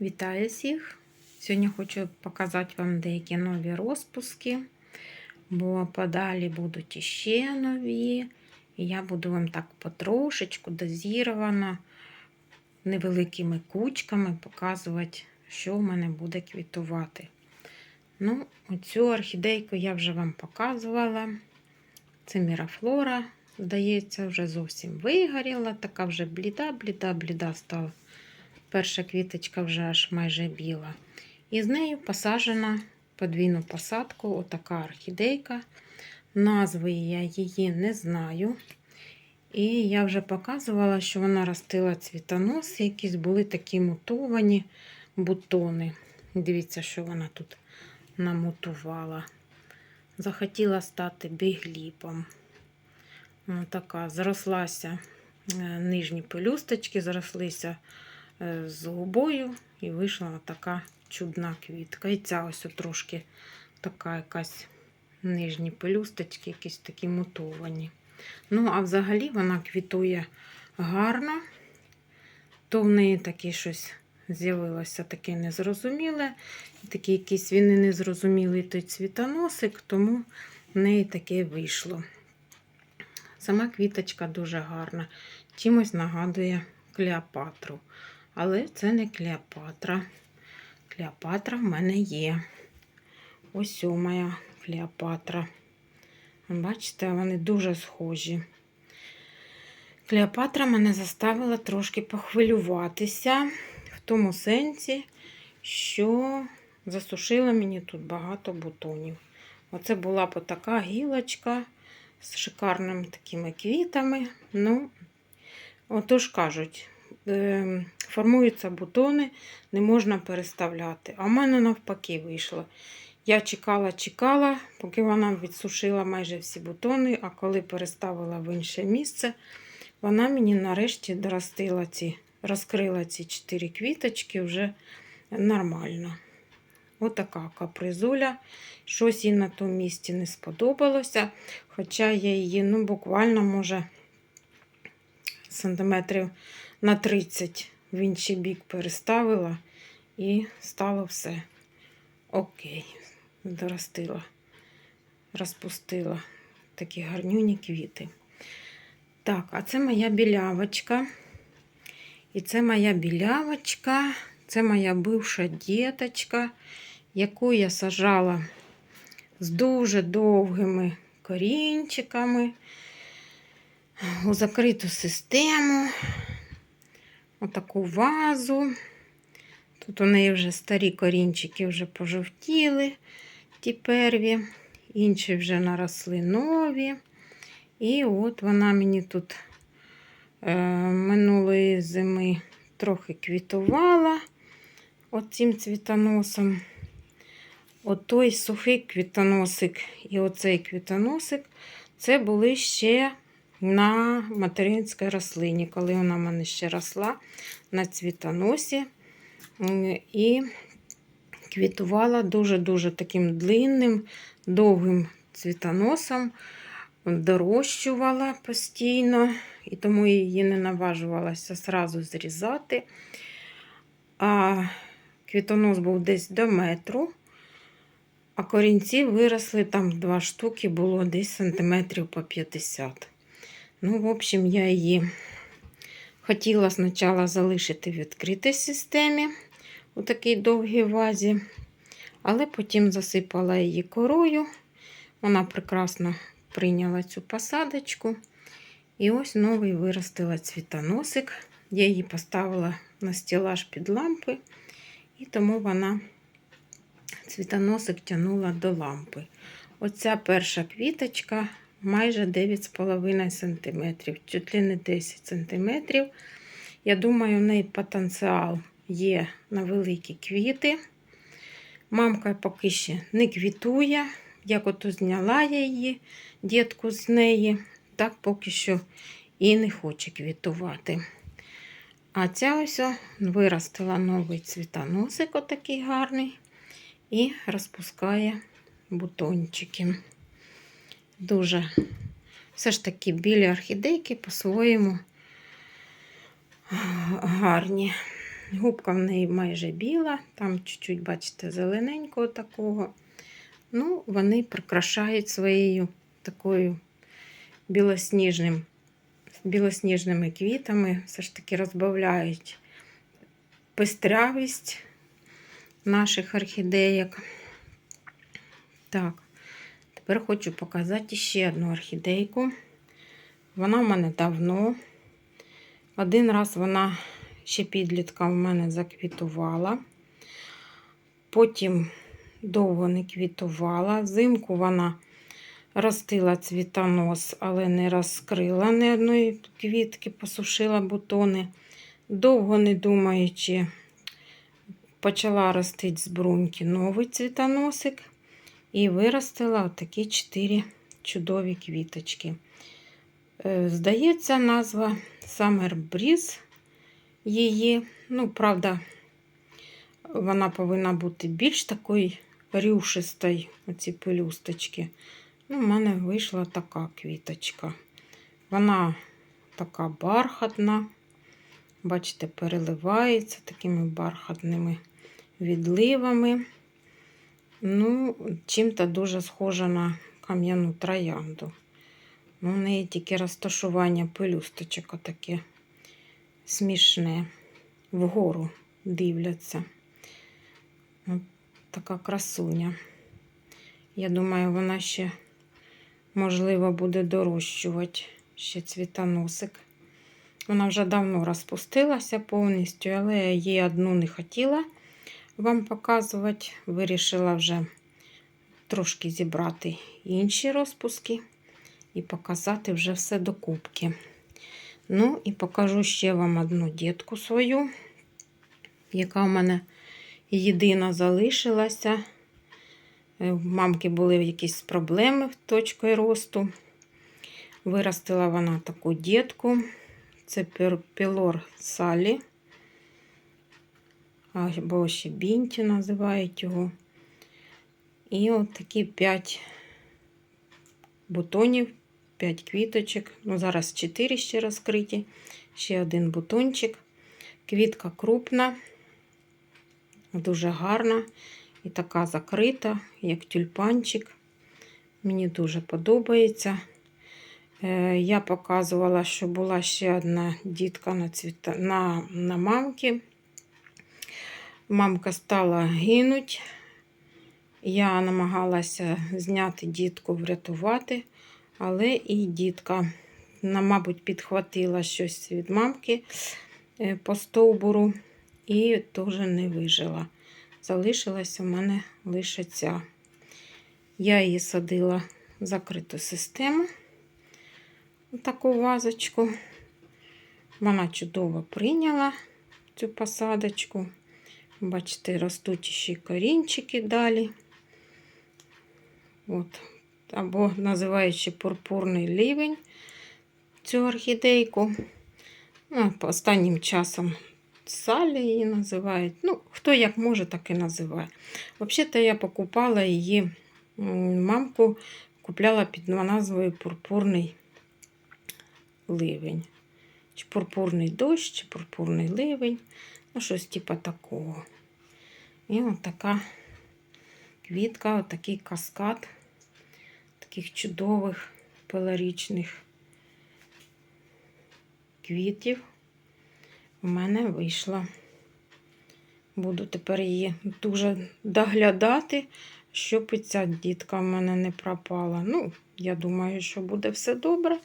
Вітаю всіх! Сьогодні хочу показати вам деякі нові розпуски, бо подалі будуть іще нові. І я буду вам так потрошечку дозіровано, невеликими кучками показувати, що в мене буде квітувати. Ну, оцю орхідейку я вже вам показувала. Це мірафлора, здається, вже зовсім вигоріла, така вже бліда, бліда, бліда стала. Перша квіточка вже аж майже біла. І з нею посаджена подвійну посадку, отака орхідейка. Назви я її не знаю. І я вже показувала, що вона ростила цвітонос, якісь були такі мутовані бутони. Дивіться, що вона тут намутувала. Захотіла стати бігліпом. Така зрослася е, нижні пелюсточки, зрослися з губою, і вийшла така чудна квітка. І ця ось трошки така якась нижні пелюсточки, якісь такі мутовані. Ну, а взагалі вона квітує гарно, то в неї таке щось з'явилося таке незрозуміле. Такий якийсь він і незрозумілий той цвітоносик, тому в неї таке вийшло. Сама квіточка дуже гарна, чимось нагадує Клеопатру. Але це не Клеопатра. Клеопатра в мене є. Ось о моя Клеопатра. Бачите, вони дуже схожі. Клеопатра мене заставила трошки похвилюватися в тому сенсі, що засушила мені тут багато бутонів. Оце була б така гілочка з шикарними такими квітами. Ну, отож кажуть, формуються бутони, не можна переставляти. А в мене навпаки вийшло. Я чекала, чекала, поки вона відсушила майже всі бутони, а коли переставила в інше місце, вона мені нарешті доростила ці, розкрила ці чотири квіточки вже нормально. Отака капризуля. Щось їй на тому місці не сподобалося. Хоча я її ну, буквально, може, сантиметрів на 30 в інший бік переставила і стало все окей. Доростила, розпустила такі гарнюні квіти. Так, а це моя білявочка. І це моя білявочка, це моя бивша діточка, яку я сажала з дуже довгими корінчиками у закриту систему, отаку вазу. Тут у неї вже старі корінчики вже пожовтіли, ті перві, інші вже наросли нові. І от вона мені тут е, минулої зими трохи квітувала оцим цвітоносом. От той сухий квітоносик і оцей квітоносик це були ще на материнській рослині, коли вона в мене ще росла на цвітоносі. І квітувала дуже-дуже таким длинним, довгим цвітоносом, дорощувала постійно, і тому її не наважувалася зразу зрізати. А квітонос був десь до метру, а корінці виросли там два штуки, було десь сантиметрів по 50. Ну, в общем, я її хотіла спочатку залишити в відкритій системі у такій довгій вазі, але потім засипала її корою. Вона прекрасно прийняла цю посадочку. І ось новий виростила цвітоносик. Я її поставила на стілаж під лампи, і тому вона цвітоносик тягнула до лампи. Оця перша квіточка майже 9,5 см, чуть ли не 10 см. Я думаю, в неї потенціал є на великі квіти. Мамка поки ще не квітує. Як ото зняла я її, дітку з неї, так поки що і не хоче квітувати. А ця ось виростила новий цвітоносик, отакий гарний, і розпускає бутончики. Дуже все ж таки білі орхідейки по-своєму гарні. Губка в неї майже біла, там чуть-чуть, бачите, зелененького такого. Ну, вони прикрашають своєю такою білосніжним, білосніжними квітами, все ж таки розбавляють пестрявість наших орхідеїк. Так, тепер хочу показати ще одну орхідейку. Вона в мене давно. Один раз вона ще підлітка в мене заквітувала. Потім довго не квітувала. Взимку вона ростила цвітонос, але не розкрила ні одної квітки, посушила бутони. Довго не думаючи, почала ростити з бруньки новий цвітоносик і виростила отакі чотири чудові квіточки. Е, Здається, назва Summer Breeze її. Ну, правда, вона повинна бути більш такою рюшистою, оці пелюсточки. Ну, в мене вийшла така квіточка. Вона така бархатна. Бачите, переливається такими бархатними відливами. Ну, чим-то дуже схожа на кам'яну троянду. Ну, у неї тільки розташування пелюсточок отаке смішне. Вгору дивляться. От така красуня. Я думаю, вона ще, можливо, буде дорощувати ще цвітоносик. Вона вже давно розпустилася повністю, але я її одну не хотіла вам показувати. Вирішила вже трошки зібрати інші розпуски і показати вже все докупки. Ну, і покажу ще вам одну дітку свою, яка в мене єдина залишилася. Е, В мамки були якісь проблеми з точкою росту. Виростила вона таку дітку. Це пілор Салі. Або ще бінті називають його. І от такі 5 бутонів, 5 квіточок. Ну, зараз 4 ще розкриті. Ще один бутончик. Квітка крупна, дуже гарна і така закрита, як тюльпанчик. Мені дуже подобається. Е, Я показувала, що була ще одна дітка на, цвіта... на, на мамки. Мамка стала гинуть. Я намагалася зняти дітку, врятувати, але і дітка, мабуть, підхватила щось від мамки е, по стовбуру і теж не вижила. Залишилася у мене лише ця. Я її садила в закриту систему, таку вазочку. Вона чудово прийняла цю посадочку. Бачите, ростуть ще корінчики далі. От. Або називаючи пурпурний лівень цю орхідейку. Ну, останнім часом Салі її називають. Ну, хто як може, так і називає. Взагалі-то я покупала її мамку, купляла під назвою пурпурний ливень. Чи пурпурний дощ, чи пурпурний ливень. Ну, щось типу такого. І от така квітка, отакий каскад таких чудових пеларічних квітів у мене вийшла. Буду тепер її дуже доглядати, щоб і ця дітка в мене не пропала. Ну, я думаю, що буде все добре.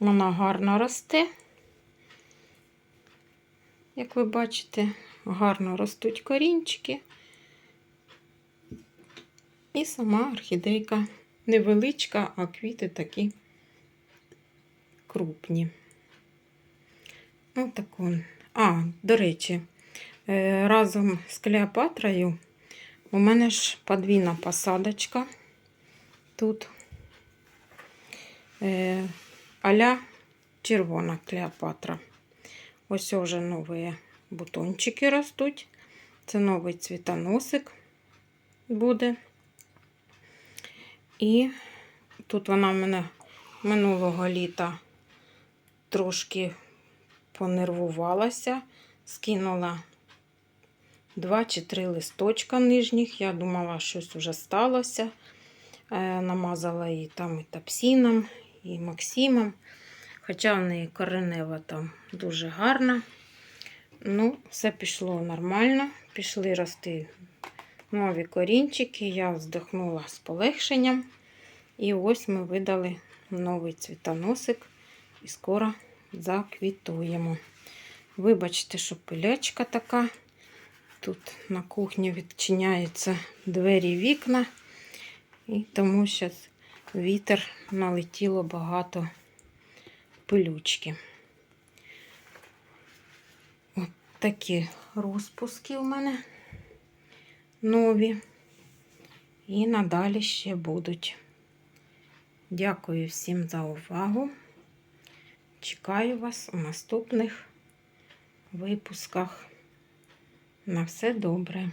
Вона гарно росте. Як ви бачите, гарно ростуть корінчики. І сама орхідейка невеличка, а квіти такі крупні. Отако. А, до речі, е, разом з Клеопатрою у мене ж подвійна посадочка тут. Е, Аля червона Клеопатра. Ось вже нові бутончики ростуть. Це новий цвітоносик буде. І тут вона в мене минулого літа трошки понервувалася, скинула два чи три листочка нижніх. Я думала, щось вже сталося. Е, намазала її там і тапсіном, і Максимом. Хоча в неї коренева там дуже гарна. Ну, все пішло нормально. Пішли рости нові корінчики. Я вздохнула з полегшенням. І ось ми видали новий цвітоносик і скоро заквітуємо. Вибачте, що пилячка така. Тут на кухні відчиняються двері вікна, і тому зараз вітер налетіло багато пилючки. От такі розпуски у мене нові. І надалі ще будуть. Дякую всім за увагу. Чекаю вас у наступних випусках. На все добре.